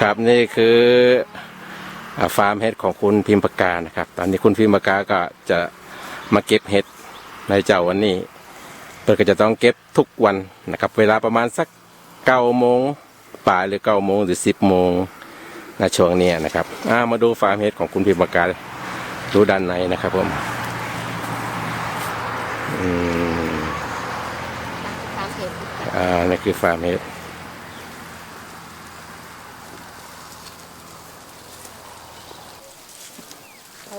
ครับนี่คืออ่าฟาร์มเห็ดของคุณพิมพ์ปากกานะครับ ตอนนี้คุณพิมพ์ปากกาก็จะมาเก็บเห็ดในเจ้าวันนี้เพื่อก็จะต้องเก็บทุกวันนะครับ เวลาประมาณสักเก้าโมงป่ายหรือเก้าโมงหรือสิบโมงนะช่วงเนี้ยนะครับอ่ามาดูฟาร์มเห็ดของคุณพิมพ์ปากกาดูด้านในนะครับผมอืมตามเห็ดอ่านี่คือฟาร์มเห็ด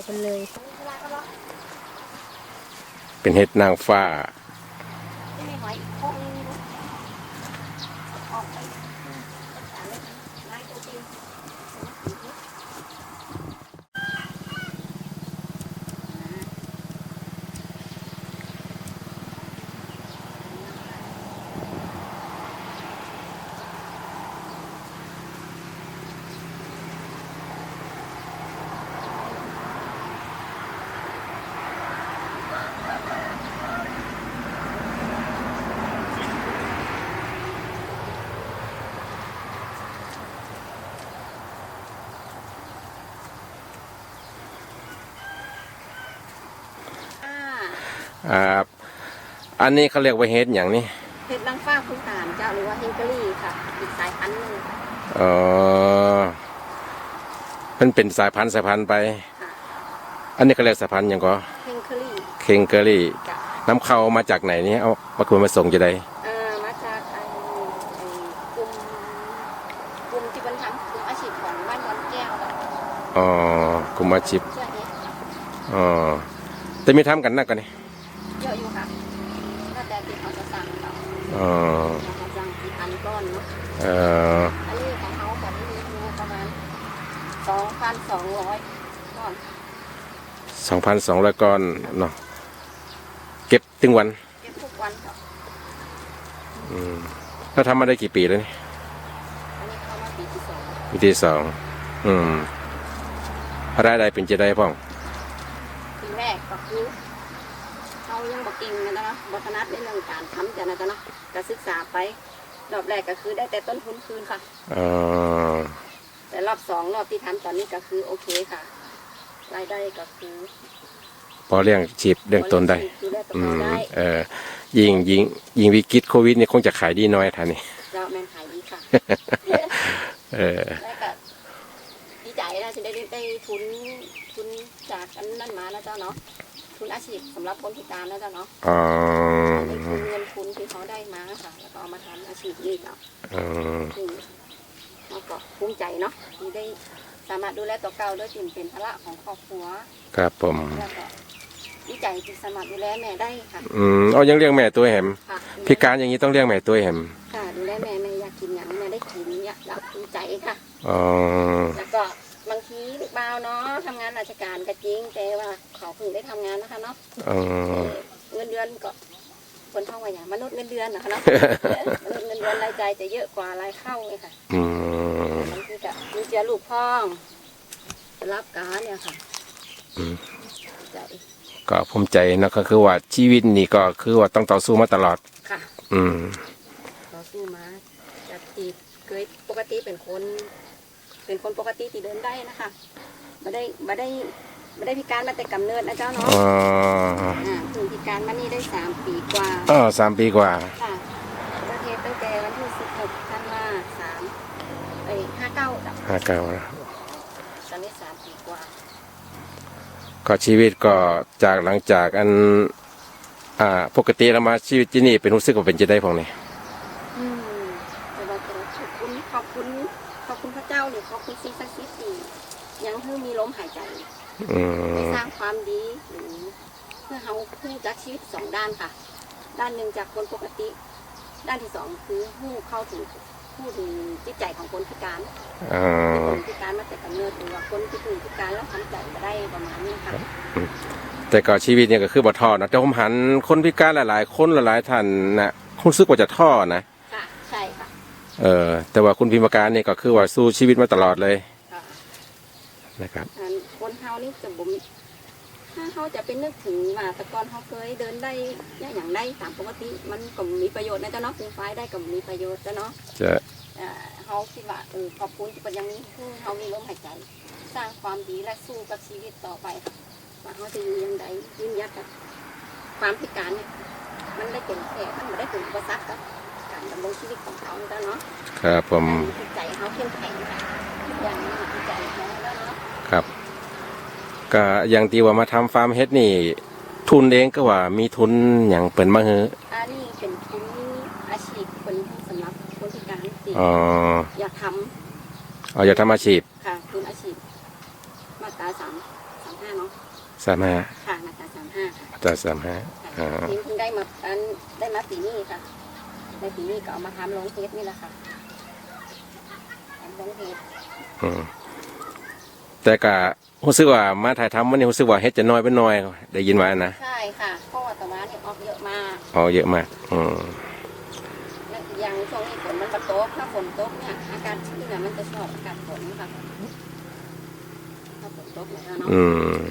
เอาไปเลย เป็นเห็ดนางฟ้า ไม่หอยพงออกไปไม้ตัวจริง อ่า อ่า อันนี้เขาเรียกว่าเห็ดอย่างนี้เห็ดนางฟ้าคุณตามเจ้าหรือว่าเฮงเกอรี่ค่ะอีกสายพันธุ์หนึ่งค่ะอ๋อมันเป็นสายพันธุ์สายพันธุ์ไปค่ะอันนี้เขาเรียกสายพันธุ์อย่างก็เฮงเกอรี่เคงเกอรี่จ้ะน้ำเข้ามาจากไหนนี่เอามาคุณมาส่งจะได้เอ่อมาจากไอ้ไอ้กลุ่มกลุ่มที่เป็นทำกลุ่มอาชีพของบ้านดอนแก้วอะอ๋อกลุ่มอาชีพเชื่อเห็ดอ๋อแต่มีทำกันนักกันนี่ เยอะอยู่ค่ะแล้วแต่ที่เขาจะสั่งเรา อ๋อเขาสั่งกี่พันก้อนเนาะเอ่ออันนี้ของเขาแบบนี้มีประมาณสองพันสองร้อยก้อนสองพันสองร้อยก้อนเนาะเก็บถึงวันเก็บทุกวันค่ะอืมแล้วทำมาได้กี่ปีแล้วนี่อันนี้เข้ามาปีที่สองปีที่สองอืมรายได้เป็นจะได้พ่องปีแรกก็คือเขา ยังบอกเก่งนะจ๊ะเนาะบทนัดในเรื่องการทำจ้ะนะจ๊ะเนาะก็ศึกษาไปรอบแรกก็คือได้แต่ต้นทุนคืนค่ะอ๋อแต่รอบสองรอบที่ทำตอนนี้ก็คือโอเคค่ะรายได้ก็คือพอเลี้ยงชีพเลี้ยงตนได้คือได้ตัวอืมได้เออ ยิงยิงยิงวิกฤตโควิดนี่คงจะขายดีน้อยท่านนี่เจ้าแมนขายดีค่ะ เออแล้วก็ดีใจนะฉันได้ได้ทุนทุนจากอันนั้นมานะเจ้าเนาะ ทุนอาชีพสำหรับคนพิการนะเจ้าเนาะอ๋อนี่คือเงินทุนที่เขาได้มาค่ะแล้วก็เอามาทำอาชีพนี้เนาะอืมซึ่งเราก็ภูมิใจเนาะที่ได้สามารถดูแลตัวเก่าด้วยจึงเป็นภาระของครอบครัวครับผม แล้วก็ดีใจที่สามารถดูแลแม่ได้ค่ะอืมเอายังเลี้ยงแม่ตัวแหม ค่ะพิการอย่างนี้ต้องเลี้ยงแม่ตัวแหมค่ะดูแลแม่แม่อยากกินอย่างแม่ได้กินอยากอยากภูมิใจค่ะ อ๋อ แล้วก็ บางทีลูกบ่าวเนาะทำงานราชการก็จริง แต่ว่าเขาเพิ่งได้ทำงานนะคะเนาะอ๋อ เงินเดือนก็คนท่องว่าอย่างมนุษย์เงินเดือนนะคะเนาะ มนุษย์เงินเดือนรายจ่ายจะเยอะกว่ารายเข้าไงค่ะอืมบางทีก็มีเจอลูกพ่องจะรับการเนี่ยค่ะอืมใจก็ภูมิใจนะก็คือว่าชีวิตนี่ก็คือว่าต้องต่อสู้มาตลอด ค่ะอืม ต่อสู้มาจากที่เคยปกติเป็นคน เป็นคนปกติที่เดินได้นะคะไม่ได้ไม่ได้ไม่ได้พิการมาแต่กำเนิดนะเจ้าเนาะอ๋ออ่าเพิ่งพิการมานี่ได้สามปีกว่าอ๋อสามปีกว่า ค่ะประเทศตั้งแต่วันที่สิบหกธันวาสามไอ้ห้าเก้าจ้ะห้าเก้านะตอนนี้สามปีกว่าก็ชีวิตก็จากหลังจากอัน อ่า ปกติเรามาชีวิตที่นี่เป็นรู้สึกว่าเป็นจะได้พองนี่ อืมแต่ว่าจะขอบคุณขอบคุณขอบคุณพระเจ้าหรือขอบคุณสิ่งศักดิ์สิทธิ์ที่ยังเพิ่งมีลมหายใจอืได้มสร้างความดีหรือเพื่อเขาผู้จักชีวิตสองด้านค่ะ ด้านหนึ่งจากคนปกติ ด้านที่สองคือผู้เข้าถึงผู้ถึงจิตใจของคนพิการอ่าคนพิการมาแต่กำเนิดหรือว่าคนที่ถึงพิการแล้วทำใจมาได้ประมาณนี้ค่ะแต่ก็ชีวิตเนี่ยก็คือบ่ท้อนะแต่ผมหันคนพิการหลายๆ คนหลายๆท่านนะรู้สึกว่าจะท้อนะค่ะ ใช่ค่ะ เออแต่ว่าคุณพิมพ์การเนี่ยก็คือว่าสู้ชีวิตมาตลอดเลยค่ะ นะครับอันคนเฮานี่จะบ่มถ้าเขาจะไปนึกถึงว่าแต่ก่อนเขาเคยเดินได้อย่างได้ตามปกติ มันก็มีประโยชน์นะเจ้าเนาะปีนไฟได้ก็มีประโยชน์เจ้าเนาะจะเอ่อเขาคิดว่าเออขอบคุณที่เป็นอยังนี้คือเขามีลมหายใจ สร้างความดีและสู้กับชีวิตต่อไปค่ะว่าเขาจะอยู่อยังไงยืนหยัดกับความพิการเนี่ยมันได้เป็นแค่มันไม่ได้เป็นอุปสรรคกับการดำรงชีวิตของเขาแล้วเนาะครับผมจิตใจเขาเข้มแข็งค่ะทุกอย่างนี้จิตใจเขาแล้วเนาะครับ ก็อย่างที่ว่ามาทำฟาร์มเฮ็ดนี่ ทุนเองก็ว่ามีทุนอย่างเปิ่นมาเฮออันนี้เป็นทุนอาชีพเป็นสำหรับคนพิการที่อ๋ออยากทเอาอย่าทำอาชีพำค่ะทุนอาชีพ มาตราสามสามห้าเนาะสามห้าค่ะมาตราสามห้าค่ะจะสามห้าอ่าทีเพิ่งได้มาอันได้มาปีนี้ค่ะในปีนี้ก็เอามาทำลงเทสนี่แหละค่ะทำลงเทสอืม แต่ก็รู้สึกว่ามาถ่ายทำวันนี้รู้สึกว่าเฮ็ดจะน้อยไปหน่อย ได้ยินว่านะใช่ค่ะเพราะว่าตะวันนี่ออกเยอะมากอ๋อเยอะมากอืมและอีกอย่างช่วงนี้ฝนมันมาตกถ้าฝนตกเนี่ยอากาศชื้นเนี่ยมันจะชอบอากาศฝนค่ะถ้าฝนตกเนี่ยเนาะอืม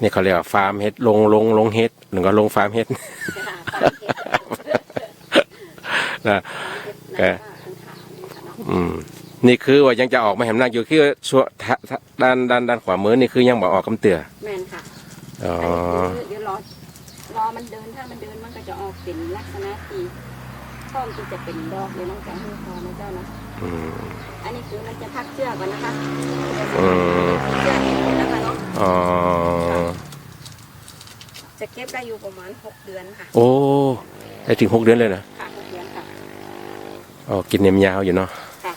นี่เขาเรียกว่าฟาร์มเฮ็ดลงลงลงเฮ็ดหรือก็ลงฟาร์มเฮ็ดค่ะฟาร์มเห็ดนะเห็ดนะว่าเป็นขาวนี่ค่ะเนาะอืม นี่คือว่ายังจะออกมาแหมนักอยู่คือช่วงทะทะด้านด้านด้านขวามือนี่คือยังบอกออกกำเตือแม่นค่ะอ๋ออันนี้คือเดี๋ยวรอรอมันเดินถ้ามันเดินมันก็จะออกเป็นลักษณะที่ต้นที่จะเป็นดอกเลยน้องแกให้พอนะเจ้านะอืมอันนี้คือมันจะพักเชือกก่อนนะคะอืมเชือกเห็นแล้วค่ะเนาะอ๋อจะเก็บได้อยู่ประมาณหกเดือนค่ะโอ้ได้ถึงหกเดือนเลยนะค่ะหกเดือนค่ะอ๋อกินเนมยาวอยู่เนาะ ค่ะ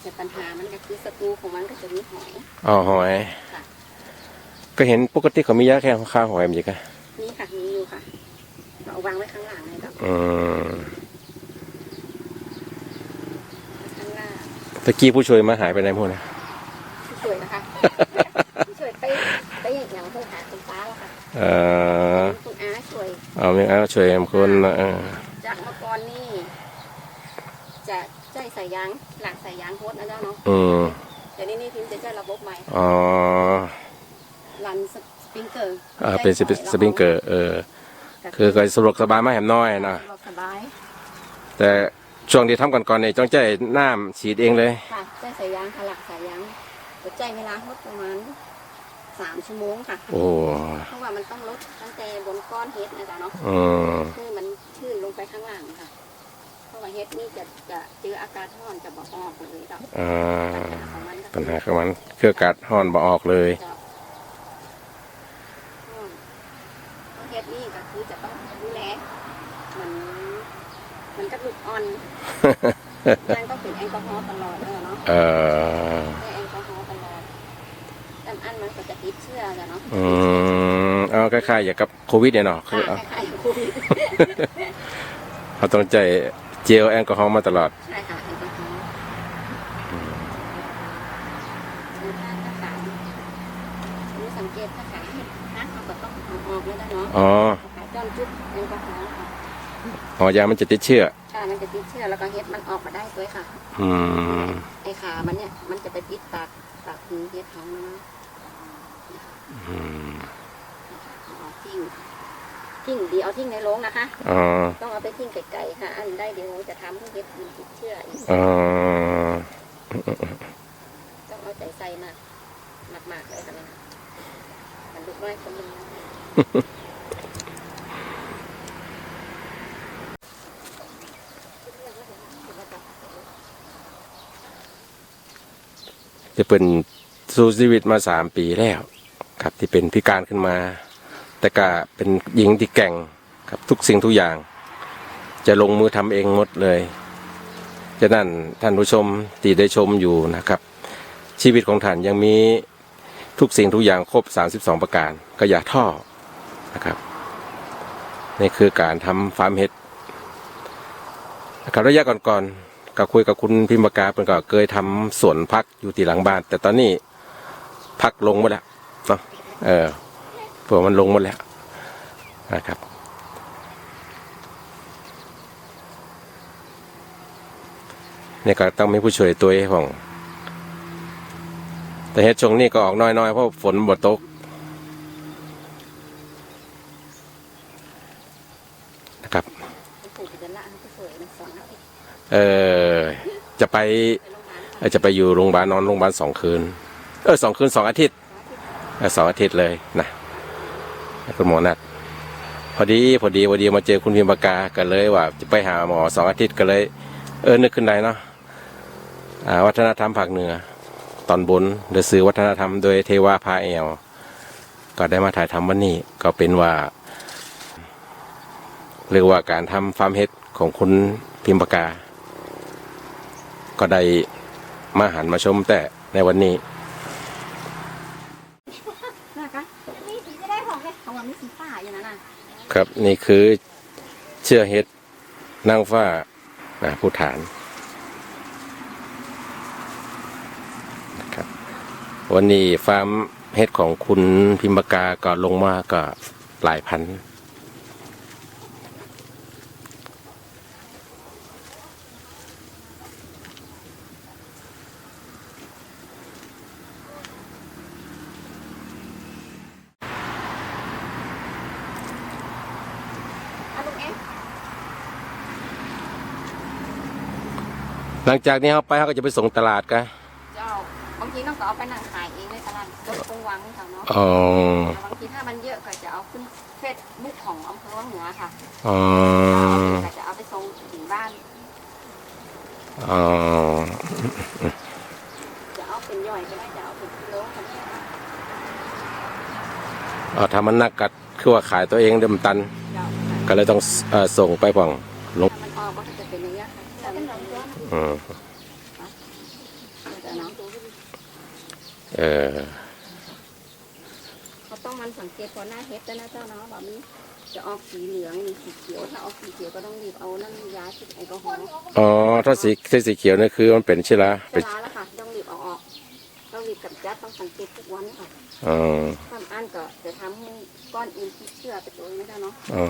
แต่ปัญหามันก็ คือศัตรูของมันก็จะมีหอยอ๋อหอย ค่ะ ก็เห็นปกติเขามียาแค่ข้าวหอยมันจีกะนี่ค่ะมีอยู่ค่ะ เราเอาวางไว้ข้างหลังเลยครับอืมข้างล่างตะกี้ผู้ช่วยมาหายไปไหนพวกนะผู้ช่วยนะคะผู้ช่วยไปไปอย่างเพื่อหาคุณฟ้าแล้วค่ะเออคุณอาช่วยเอาไม่เอาช่วยคนเออจากเมื่อก่อนนี่จะ ใจใส่ยางหลังใส่ยางโฮสนะเจ้าเนาะอืมแต่นี่นี่พิมพ์จะใช้ระบบใหม่อ๋อรันสปริงเกอร์อ่าเป็นสปริสปริงเกอร์เออคือก็สะดวกสบายมากแหมน้อยนะสะดวกสบายแต่ช่วงที่ทำก่อนๆเนี่ยต้องใจน้ำฉีดเองเลยค่ะใจใส่ยางค่ะหลักใส่ยางหัวใจเวลาโฮสประมาณสามชั่วโมงค่ะ โอ้เพราะว่ามันต้องลดตั้งแต่บนก้อนเฮ็ดนะจ๊ะเนาะอืมคือมันชื้นลงไปข้างล่างค่ะ เพราะว่าเฮ็ดนี่จะจะเจออากาศร้อนจะบอกออกเลยจ้ะอ่าปัญหาของมันก็ปัญหาของมันคืออากาศห้อนบ่ออกเลยจะร้อนเพราะเฮ็ดนี่ก็คือจะต้องดูแลเหมือนเหมันกับลูกอ่อนยังต้องเป็นแอลกอฮอล์ตลอดเลยเนาะเออใช้แอลกอฮอล์ตลอดแต่อันมันก็จะติดเชื้อจ้ะเนาะอืมเอาคล้ายๆอย่างกับโควิดเนี่ยเนาะคือค่ะเอาคล้ายๆโควิด เขาต้องใจ เจลแอลกอฮอล์มาตลอด ใช่ค่ะแอลกอฮอล์คือถ้าถ้าขายนี่สังเกตถ้าขายเห็ดนะเขาก็ต้องเอาออกแล้วนะเนาะอ๋อขายจอนจุดแอลกอฮอล์ค่ะอ๋อยามันจะติดเชื้อค่ะมันจะติดเชื้อแล้วก็เห็ดมันออกมาได้ด้วยค่ะ อืม ไอ้ขามันเนี่ยมันจะไปติดปากปากหูเห็ดท้องนะอืม เอาทิ้ง ทิ้งดีเอาทิ้งในโรงนะคะอ๋อต้องเอาไปทิ้งไกลๆค่ะ อันได้เดี๋ยวจะทำให้เห็ดมันติดเชื้ออีกอ๋อต้องเอาใจใส่มากมากๆเลยค่ะนะมันลูกน้อยคนหนึงนะจะเป็นสู้ชีวิตมาสามปีแล้ว ครับที่เป็นพิการขึ้นมา แต่ก็เป็นหญิงที่แก่งครับทุกสิ่งทุกอย่าง จะลงมือทำเองหมดเลยฉะนั้นท่านผู้ชมที่ได้ชมอยู่นะครับ ชีวิตของท่านยังมีทุกสิ่งทุกอย่างครบ 32 ประการก็อย่าท้อนะครับนี่คือการทำฟาร์มเห็ดนะครับระยะก่อนๆก็คุยกับคุณพิมพ์ปากาเพิ่นก็เคยทำสวนพักอยู่ที่หลังบ้าน แต่ตอนนี้พักลงหมดแล้วเนาะเออ พวกมันลงหมดแล้วนะครับเนี่ยก็ต้องมีผู้ช่วยตัวให้ผมแต่เฮ็ดชงนี้ก็ออกน้อยๆ เพราะฝนบ่ตกนะครับเออจะไปจะไปอยู่โรงพยาบาลนอนโรงพยาบาลสองคืน เออสองคืนสองอาทิตย์สองอาทิตย์เลยนะ คุณหมอนัดพอดีพอดีพอดีมาเจอคุณพิมพ์ปากกากันเลยว่า จะไปหาหมอสองอาทิตย์ก็เลย เออนึกขึ้นได้เนาะวัฒนธรรมภาคเหนือ ตอนบนหรือสื่อวัฒนธรรมโดยเทวาพาแอลก็ได้มาถ่ายทำวันนี้ก็เป็นว่าเรียกว่าการทำฟาร์มเฮดของคุณพิมพ์ปากา ก็ได้มาหันมาชมแต่ในวันนี้ นะคะนี่สีจะได้ของเลยของมันมีสีฟ้าอยู่นั่นน่ะ ครับนี่คือเชื่อเฮ็ดนางฟ้านะผู้ฐานนะครับวันนี้ฟาร์มเฮ็ดของคุณพิมพกกาก็ลงมาก็หลายพัน อะลุงเอ๊ะ หลังจากนี้เขาไปเขาก็จะไปส่งตลาดกันเจ้าบางทีน้องก็เอาไปนั่งขายเองในตลาดรถคงวังเขาเนาะอ๋อบางทีถ้ามันเยอะก็จะเอาขึ้นเฟซบุ๊กของอำเภอวังเหนือค่ะอ๋อก็จะเอาไปส่งถึงบ้านอ๋อจะเอาเป็นย่อยก็ได้จะเอาเป็นกิโลก็ได้ค่ะอ๋อถ้ามันหนักกัดคือว่าขายตัวเองเดิมตันเจ้าก็เลยต้องเอ่อส่งไปผ่องลงถ้ามันออกก็จะเป็นอย่างนี้ยค่ะ แต่เป็นน้ำตัวอืมแต่น้องเออเขาต้องมันสังเกตพอหน้าเฮ็ดแล้วนะเจ้าเนาะแบบนี้จะออกสีเหลืองมีสีเขียวถ้าออกสีเขียวก็ต้องรีบเอาน้ำยาฉีดแอลกอฮอล์อ๋อถ้าสีถ้าสีเขียวนี่คือมันเป็นเชื้อราเวเป็นลาแล้วค่ะต้องรีบเอาออก ต้องรีบกำจัดต้องสังเกตทุกวันค่ะอ๋อความอันก็จะทำให้ก้อนอินที่เชื่อไปตัวเองไม่ได้เนาะอ๋อ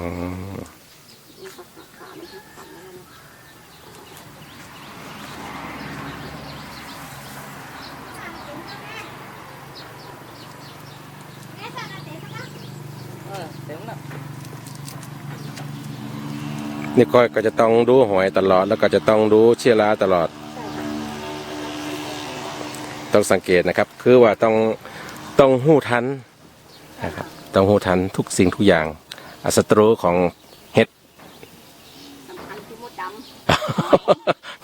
นี่ค่ะขาขามันทั้งขาแล้วเนาะ เออเดี๋ยวนะ นี่ก็ก็จะต้องดูหอยตลอด แล้วก็จะต้องดูเชื้อราตลอดใช่ค่ะต้องสังเกตนะครับ คือว่าต้องต้องหู้ทันนะครับต้องหู้ทันทุกสิ่งทุกอย่างอะศัตรูของเห็ดสำคัญคือมดด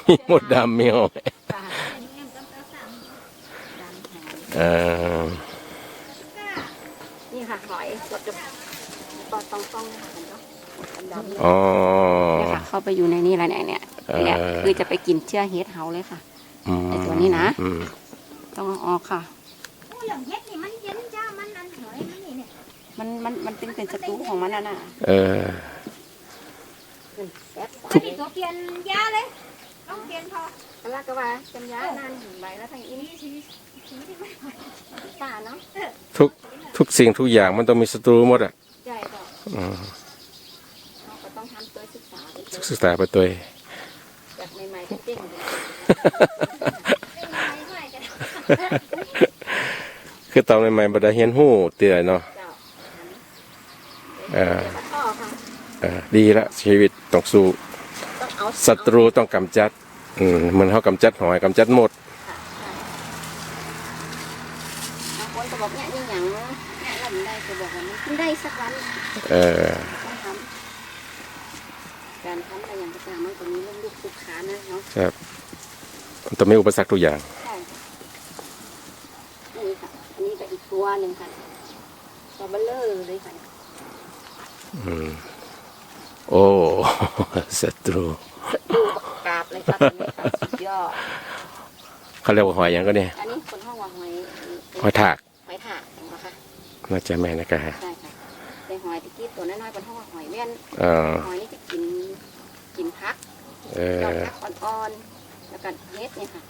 มีมดดำมีหอยำค่ะดำแหงเออนี่ค่ะหอยกดจะตอนต้องต้องค่ะมันก็ดำๆ อ๋อ เนี่ยค่ะ เข้าไปอยู่ในนี่แล้วเนี่ยเนี่ยเออเนี่ยคือจะไปกินเชื้อเฮดเฮาเลยค่ะ อืมไอ้ตัวนี้นะ อืมต้องเอาออกค่ะโอ้เหลืองเฮ็ดนี่มันเย็นจ้า มันอันเหยมันนี่เนี่ยมันมันมันเป็นเป็นศัตรูของมันน่ะน่ะเออแซ่บอันนี้ตัวเปลี่ยนยาเลย ต้องเปลี่ยนพอก็ลากก็ว่าจำยานานถึงใบแล้วทางอินสีสีสีที่ไม่พอป่าเนาะทุกทุกสิ่งทุกอย่างมันต้องมีศัตรูหมดอะ ใหญ่ก็อืม เราก็ต้องทำตัว ศึกษาไปเจอศึกษาไปตัวเองจากใหม่ๆก็เก่งเลยเป็นไงเมื่อไหร่จะคือตอนใหม่ๆบัดาเฮียนหู้เตือนเนาะเจ้าเออเดี๋ยวก็ต่อค่ะเออดีละชีวิตต้องสู้ต้องเอาศัตรูต้องกำจัด อืมเหมันเขากำจัดหอยกำจัดหมดค่ะบางคนก็บอกเนี่ยยิ่งหยังเนี่ยเราไม่ได้จะบอกว่ามันกินได้สักวัน เออ เนาะครับมันต้องมีอุปสรรคทุกอย่างใช่นี่ค่ะ อันนี้ก็อีกตัวหนึ่งค่ะตัวเบลเลอร์เลยค่ะอืมโอ้ศัตรูดูกราบเลยค่ะตัวนี้ค่ะสุดยอดเขาเรียกว่าหอยหยังก็เนี่ยอันนี้คนห้องว่าหอยหอยถากหอยถากเห็นไหมคะน่าจะแม่นะกะใช่ค่ะแต่หอยตะกี้ตัวน้อยๆเป็นห้องว่าหอยเวียนเออหอยนี่จะกินกินพัก เอดอกอพักอ่อนแล้วก็เฮ็ดเนี่ยค่ะ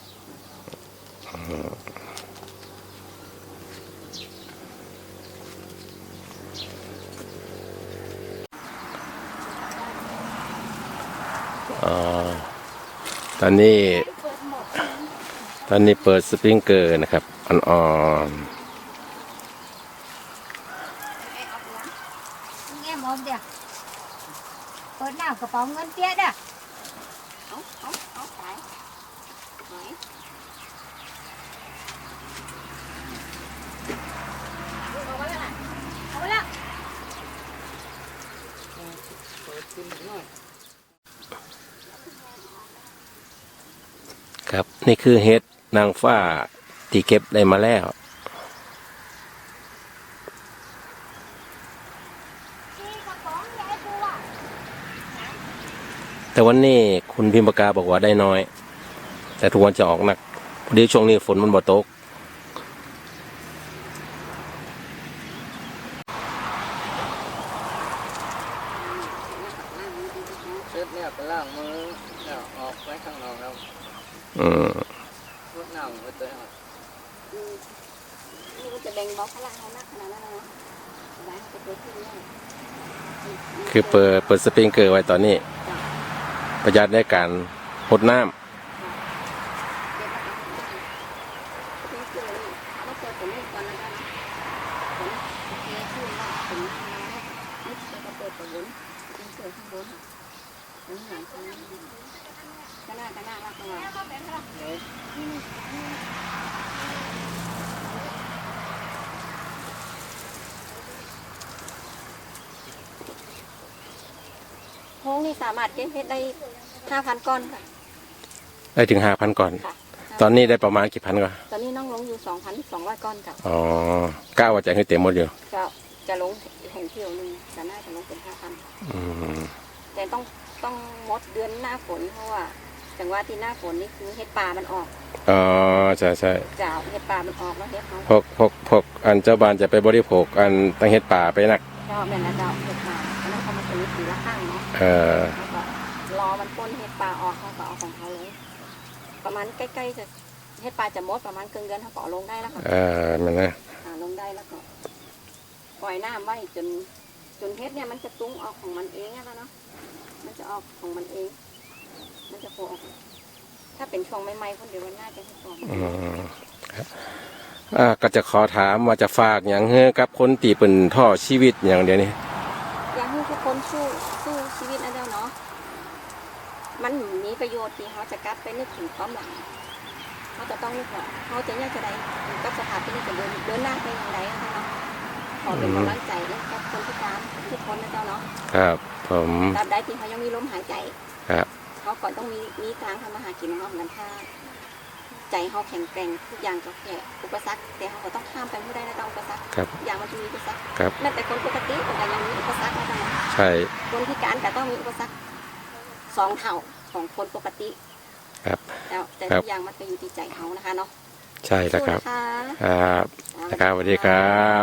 อ๋อตอนนี้ เปิดหมด ตอนนี้เปิดสปริงเกอร์นะครับ อ่อนแง่มอมเดียวเปิดหน้ากระเป๋าเงินเตี้ยเด้อ เอาเอาเอาไปไหน เอาไว้ละเอาไว้ละ เปิดขึ้นหน่อย ๆ ครับนี่คือเฮ็ดนางฟ้าที่เก็บได้มาแล้ว แต่วันนี้คุณพิมพ์ปากกาบอกว่าได้น้อย แต่ทุกวันจะออกหนักพอดีช่วงนี้ฝนมันบ่ตก เสร็จเนี่ยก็ล้างมือแล้วออกไปข้างนอกแล้ว อืม รดน้ำไว้ตัวหน่อย อืมนี่ก็จะแบ่งเบาพลังให้นักขนาดนั้นนะสบายจะเปิดขึ้น คือเปิดเปิดสปริงเกอร์ไว้ตอนนี้ ประหยัดในการหดน้ำ เดี๋ยวเราจะเปิดนี่เราเปิดตรงนี้ก่อนนะคะนะผมเทขึ้นว่าเป็นน้ำน้ำนี่เราก็เปิดตรงบนเป็นเปิดข้างบนค่ะเป็นหางข้างข้างหน้าข้างหน้าแล้วข้างหลังโค้ งนี่สามารถเก็บเพชรได้ห้าพันก้อนค่ะได้ถึงห้าพันก่อน ค่ะตอนนี้ได้ประมาณกี่พันก่อนตอนนี้น้องลงอยู่สองพันสองร้อยก้อนค่ะอ๋อก้าวว่าจะให้เต็มหมดอยู่จะจะลงแห่งเที่ยวหนึ่งจะน่าจะลงเป็นห้าพันอืมแต่ต้องต้องงดเดือนหน้าฝนเพราะว่าจังหวะที่หน้าฝนนี่คือเห็ดป่ามันออกอ๋อใช่ใช่จ่าวเห็ดป่ามันออกแล้วเห็ดเขาพวกพวกพวกอันเจ้าบ้านจะไปบริโภคอันตั้งเฮ็ดป่าไปนัก เจ้าแม่นนะเจ้าเห็ด ข้างเนาะเออเขาก็รอมันพ่นเห็ดป่าออกเขาก็เอาของเขาเลยประมาณใกล้ๆจะเห็ดป่าจะหมดประมาณครึ่งเดือนเขาก็เอาลงได้แล้วค่ะเออมันนะอ่าลงได้แล้วก็ปล่อยน้ำไว้จนจนเห็ดเนี่ยมันจะตุ้งออกของมันเองแล้วเนาะมันจะออกของมันเอง มันจะโผล่ออกถ้าเป็นช่วงใหม่ๆคนเดียวมันน่าจะให้ก่อนอืมครับอ่าก็จะขอถามว่าจะฝากอย่างเฮ้กับคนตีเป็นท่อชีวิตอย่างเดียวนี้ สู้สู้ชีวิตนะเจ้าเนาะมันมีประโยชน์ที่เขาจะกลับไปนึกถึงความหลังเขาจะต้องนึกว่าเขาจะเนี่ยจะได้กับสภาพที่นี่จะเดินเดินหน้าไปอย่างไรนะเจ้าเนาะขอเป็นกำลังใจให้กับคนพิการทุกคนนะเจ้าเนาะครับ ผมตราบใดที่เขายังมีลมหายใจครับเขาก่อนต้องมีมีทางทำมาหากินของเขาเหมือนกันถ้า ใจเขาแข็งแกร่งทุกอย่างก็แค่อุปสรรคแต่เขาก็ต้องข้ามไปให้ได้นะเจ้าอุปสรรคครับทุกอย่างมันจะมีอุปสรรคครับแม้แต่คนปกติก็ยังมีอุปสรรคนะเจ้าเนาะใช่คนพิการแต่ต้องมีอุปสรรคสองเท่าของคนปกติ ครับแล้วแต่ครับทุกอย่างมันไปอยู่ที่ใจเขานะคะเนาะใช่แล้วครับสู้นะคะครับนะครับสวัสดีครับ